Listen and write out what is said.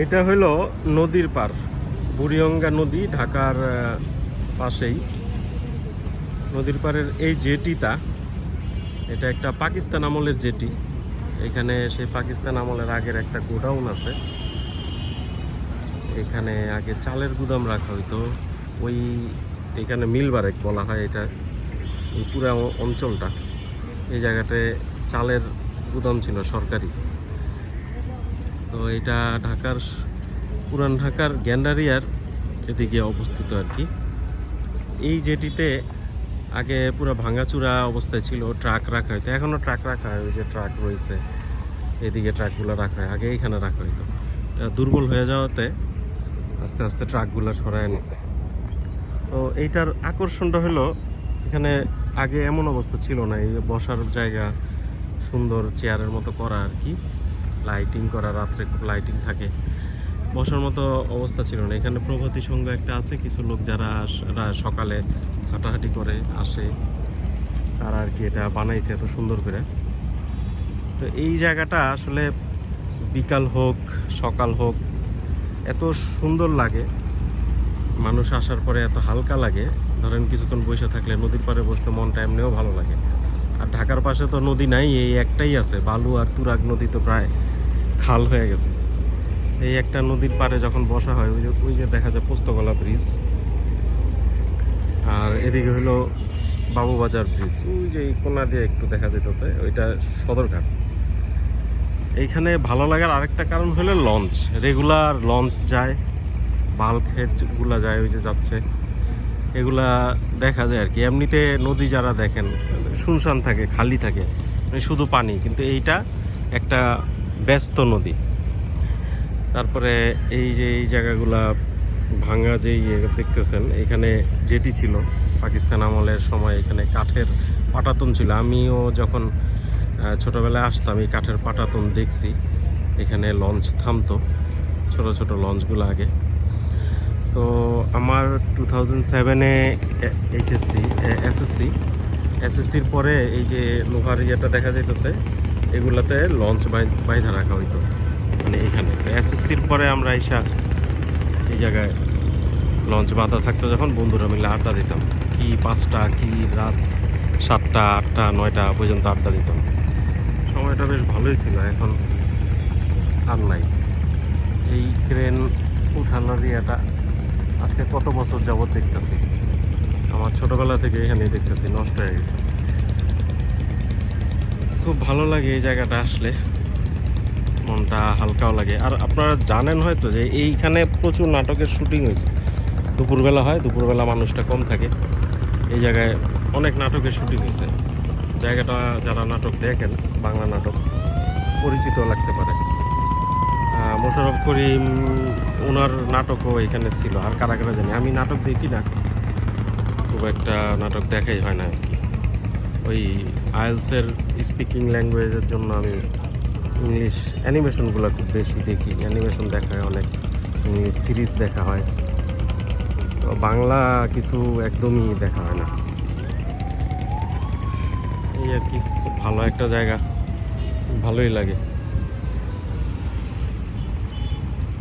এটা হলো নদীর পার, বুড়িগঙ্গা নদী ঢাকার পাশেই। নদীর পাড়ের এই জেটিটা, এটা একটা পাকিস্তান আমলের জেটি। এখানে সেই পাকিস্তান আমলের আগের একটা গোডাউন আছে। এখানে আগে চালের গুদাম রাখা হইতো। ওই এখানে মিল বারেক বলা হয় এটা পুরো অঞ্চলটা। এই জায়গাটায় চালের গুদাম ছিল সরকারি। তো এটা ঢাকার পুরান ঢাকার গ্যান্ডারিয়ার এদিকে অবস্থিত আর কি। এই জেটিতে আগে পুরো ভাঙাচুরা অবস্থায় ছিল, ট্রাক রাখা হইতো। এখনও ট্রাক রাখা হয়, ওই যে ট্রাক রয়েছে, এদিকে ট্রাকগুলো রাখা হয়, আগে এইখানে রাখা হইতো। দুর্বল হয়ে যাওয়াতে আস্তে আস্তে ট্রাকগুলো সরায় নিছে। তো এইটার আকর্ষণটা হলো, এখানে আগে এমন অবস্থা ছিল না, এই বসার জায়গা, সুন্দর চেয়ারের মতো করা আর কি। লাইটিং করা, রাত্রে খুব লাইটিং থাকে। বসার মতো অবস্থা ছিল না। এখানে প্রভাতী সংঘ একটা আছে, কিছু লোক যারা সকালে হাঁটাহাঁটি করে, আসে, তারা আর কি এটা বানাইছে এত সুন্দর করে। তো এই জায়গাটা আসলে বিকাল হোক, সকাল হোক, এত সুন্দর লাগে। মানুষ আসার পরে এত হালকা লাগে। ধরেন কিছুক্ষণ বসে থাকলে নদীর পাড়ে বসলে মনটা এমনিও ভালো লাগে। আর ঢাকার পাশে তো নদী নাই, এই একটাই আছে। বালু আর তুরাগ নদী তো প্রায় খাল হয়ে গেছে। এই একটা নদীর পাড়ে যখন বসা হয়, ওই যে ওই যে দেখা যায় পোস্তগলা ব্রিজ। আর এদিকে হলো বাবুবাজার ব্রিজ। ওই যে এই কোনা দিয়ে একটু দেখা যেতেছে ওইটা সদরঘাট। এইখানে ভালো লাগার আরেকটা কারণ হলো লঞ্চ। রেগুলার লঞ্চ যায় বাল্ক হেডগুলা যায়, ওই যে যাচ্ছে। এগুলা দেখা যায় আর কি। এমনিতে নদী যারা দেখেন, শুনশান থাকে, খালি থাকে মানে শুধু পানি, কিন্তু এইটা একটা ব্যস্ত নদী। তারপরে এই যে এই জায়গাগুলা ভাঙা যে ইয়ে দেখতেছেন, এখানে যেটি ছিল, পাকিস্তান আমলের সময় এখানে কাঠের পাটাতন ছিল। আমিও যখন ছোটবেলায় আসতাম, এই কাঠের পাটাতন দেখছি। এখানে লঞ্চ থামতো, ছোট ছোট লঞ্চগুলো আগে। তো আমার টু থাউজেন্ড সেভেনে এইচএসসি এসএসসি এসএসসির পরে এই যে লোহার ইয়েটা দেখা যাইতেছে, এগুলাতে লঞ্চ বাইধা রাখা হইতো মানে এখানে। এসএসসির পরে আমরা এসা এই জায়গায় লঞ্চ বাঁধা থাকতো, যখন বন্ধুরা মিলে আড্ডা দিতাম। কি পাঁচটা, কি রাত সাতটা, আটটা, নয়টা পর্যন্ত আড্ডা দিতাম। সময়টা বেশ ভালোই ছিল, এখন আর নাই। এই ক্রেন উঠানোর ইয়েটা আজকে কত বছর যাবত দেখতেছি? আমার ছোটবেলা থেকে এখানেই দেখতেছি, নষ্ট হয়ে গেছে। খুব ভালো লাগে এই জায়গাটা আসলে। মনটা হালকাও লাগে। আর আপনারা জানেন হয়তো যে এইখানে প্রচুর নাটকের শুটিং হয়েছে। দুপুরবেলা হয়, দুপুরবেলা মানুষটা কম থাকে। এই জায়গায় অনেক নাটকের শুটিং হয়েছে। জায়গাটা যারা নাটক দেখেন, বাংলা নাটক পরিচিত লাগতে পারে। আহ, মোশাররফ করিম ওনার নাটকও এখানে ছিল আর কারা কারা জানি। আমি নাটক দেখি না খুব একটা নাটক দেখাই হয় না ওই আইএলসের স্পিকিং ল্যাঙ্গুয়েজের জন্য আমি ইংলিশ অ্যানিমেশনগুলো খুব বেশি দেখি। অ্যানিমেশন দেখা হয় অনেক ইংলিশ সিরিজ দেখা হয়। তো বাংলা কিছু একদমই দেখা হয় না। এই আর কি খুব ভালো একটা জায়গা ভালোই লাগে।